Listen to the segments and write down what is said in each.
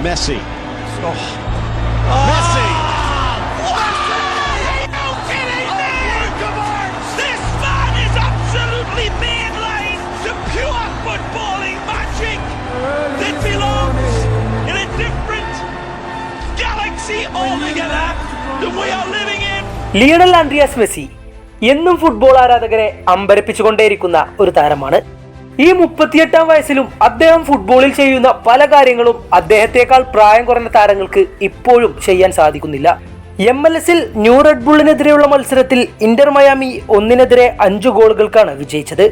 Messi. Oh. Messi! Lionel Andres Messi എന്നും football ആരാധകരെ അമ്പരപ്പിച്ചുകൊണ്ടേയിരിക്കുന്ന ഒരു താരമാണ് ഈ മുപ്പത്തിയെട്ടാം വയസ്സിലും അദ്ദേഹം ഫുട്ബോളിൽ ചെയ്യുന്ന പല കാര്യങ്ങളും അദ്ദേഹത്തെക്കാൾ പ്രായം കുറഞ്ഞ താരങ്ങൾക്ക് ഇപ്പോഴും ചെയ്യാൻ സാധിക്കുന്നില്ല. എം എൽ എസിൽ ന്യൂ റെഡ് ബുള്ളിനെതിരെയുള്ള മത്സരത്തിൽ ഇന്റർ മയാമി ഒന്നിനെതിരെ അഞ്ച് ഗോളുകൾക്കാണ് വിജയിച്ചത്.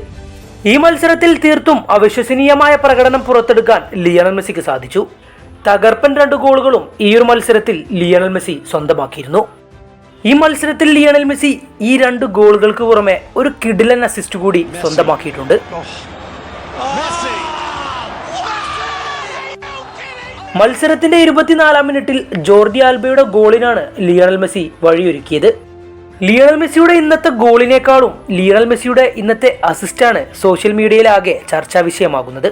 ഈ മത്സരത്തിൽ തീർത്തും അവിശ്വസനീയമായ പ്രകടനം പുറത്തെടുക്കാൻ ലിയണൽ മെസ്സിക്ക് സാധിച്ചു. തകർപ്പൻ രണ്ട് ഗോളുകളും ഈ ഒരു മത്സരത്തിൽ ലിയണൽ മെസ്സി സ്വന്തമാക്കിയിരുന്നു. ഈ മത്സരത്തിൽ ലിയണൽ മെസ്സി ഈ രണ്ട് ഗോളുകൾക്ക് പുറമെ ഒരു കിഡിലൻ അസിസ്റ്റ് കൂടി സ്വന്തമാക്കിയിട്ടുണ്ട്. മത്സരത്തിന്റെ ഇരുപത്തിനാലാം മിനിറ്റിൽ ജോർജി ആൽബയുടെ ഗോളിനാണ് ലിയണൽ മെസ്സി വഴിയൊരുക്കിയത്. ലിയണൽ മെസ്സിയുടെ ഇന്നത്തെ ഗോളിനേക്കാളും ലിയണൽ മെസ്സിയുടെ ഇന്നത്തെ അസിസ്റ്റാണ് സോഷ്യൽ മീഡിയയിലാകെ ചർച്ചാ വിഷയമാകുന്നത്.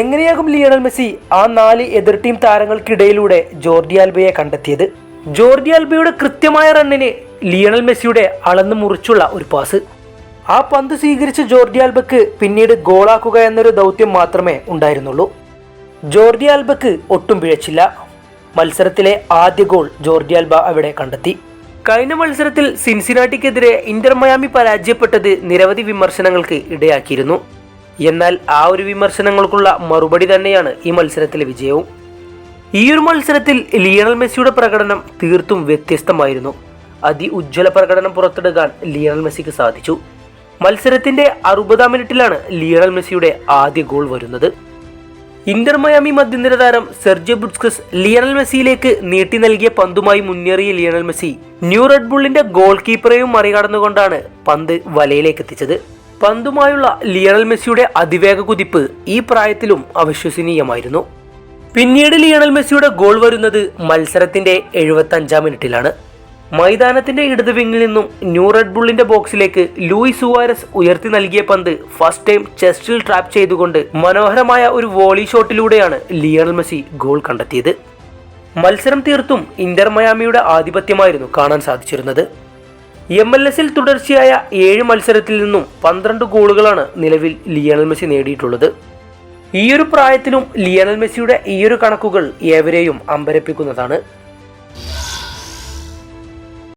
എങ്ങനെയാകും ലിയണൽ മെസ്സി ആ നാല് എതിർ ടീം താരങ്ങൾക്കിടയിലൂടെ ജോർജി ആൽബയെ കണ്ടെത്തിയത്? ജോർജി ആൽബയുടെ കൃത്യമായ റണ്ണിന് ലിയണൽ മെസ്സിയുടെ അളന്നു മുറിച്ചുള്ള ഒരു പാസ് ആ പന്ത് സ്വീകരിച്ച ജോർജി ആൽബക്ക് പിന്നീട് ഗോളാക്കുക എന്നൊരു ദൗത്യം മാത്രമേ ഉണ്ടായിരുന്നുള്ളൂ. ജോർഡി ആൽബക്ക് ഒട്ടും പിഴച്ചില്ല. മത്സരത്തിലെ ആദ്യ ഗോൾ ജോർഡി ആൽബ അവിടെ കണ്ടെത്തി. കഴിഞ്ഞ മത്സരത്തിൽ സിൻസിനാട്ടിക്കെതിരെ ഇന്റർ മയാമി പരാജയപ്പെട്ടത് നിരവധി വിമർശനങ്ങൾക്ക് ഇടയാക്കിയിരുന്നു. എന്നാൽ ആ ഒരു വിമർശനങ്ങൾക്കുള്ള മറുപടി തന്നെയാണ് ഈ മത്സരത്തിലെ വിജയവും. ഈ ഒരു മത്സരത്തിൽ ലിയണൽ മെസ്സിയുടെ പ്രകടനം തീർത്തും വ്യത്യസ്തമായിരുന്നു. അതി ഉജ്ജ്വല പ്രകടനം പുറത്തെടുക്കാൻ ലിയണൽ മെസ്സിക്ക് സാധിച്ചു. മത്സരത്തിന്റെ അറുപതാം മിനിറ്റിലാണ് ലിയണൽ മെസ്സിയുടെ ആദ്യ ഗോൾ വരുന്നത്. ഇന്റർ മയാമി മധ്യനിര താരം സെർജിയോ ബുഡ്സ്കസ് ലിയണൽ മെസ്സിയിലേക്ക് നീട്ടി നൽകിയ പന്തുമായി മുന്നേറിയ ലിയണൽ മെസ്സി ന്യൂ റെഡ് ബുള്ളിന്റെ ഗോൾ കീപ്പറെയും മറികടന്നുകൊണ്ടാണ് പന്ത് വലയിലേക്ക് എത്തിച്ചത്. പന്തുമായുള്ള ലിയണൽ മെസ്സിയുടെ അതിവേഗ കുതിപ്പ് ഈ പ്രായത്തിലും അവിശ്വസനീയമായിരുന്നു. പിന്നീട് ലിയണൽ മെസ്സിയുടെ ഗോൾ വരുന്നത് മത്സരത്തിന്റെ എഴുപത്തി അഞ്ചാം മിനിറ്റിലാണ്. മൈതാനത്തിന്റെ ഇടത് വിങ്ങിൽ നിന്നും ന്യൂ റെഡ് ബുള്ളിന്റെ ബോക്സിലേക്ക് ലൂയിസ് സുവാരസ് ഉയർത്തി നൽകിയ പന്ത് ഫസ്റ്റ് ടൈം ചെസ്റ്റിൽ ട്രാപ്പ് ചെയ്തുകൊണ്ട് മനോഹരമായ ഒരു വോളി ഷോട്ടിലൂടെയാണ് ലിയണൽ മെസ്സി ഗോൾ കണ്ടെത്തിയത്. മത്സരം തീർത്തും ഇന്റർ മയാമിയുടെ ആധിപത്യമായിരുന്നു കാണാൻ സാധിച്ചിരുന്നത്. എം എൽ എസിൽ തുടർച്ചയായ ഏഴ് മത്സരത്തിൽ നിന്നും പന്ത്രണ്ട് ഗോളുകളാണ് നിലവിൽ ലിയണൽ മെസ്സി നേടിയിട്ടുള്ളത്. ഈയൊരു പ്രായത്തിലും ലിയണൽ മെസ്സിയുടെ ഈയൊരു കണക്കുകൾ ഏവരെയും അമ്പരപ്പിക്കുന്നതാണ്.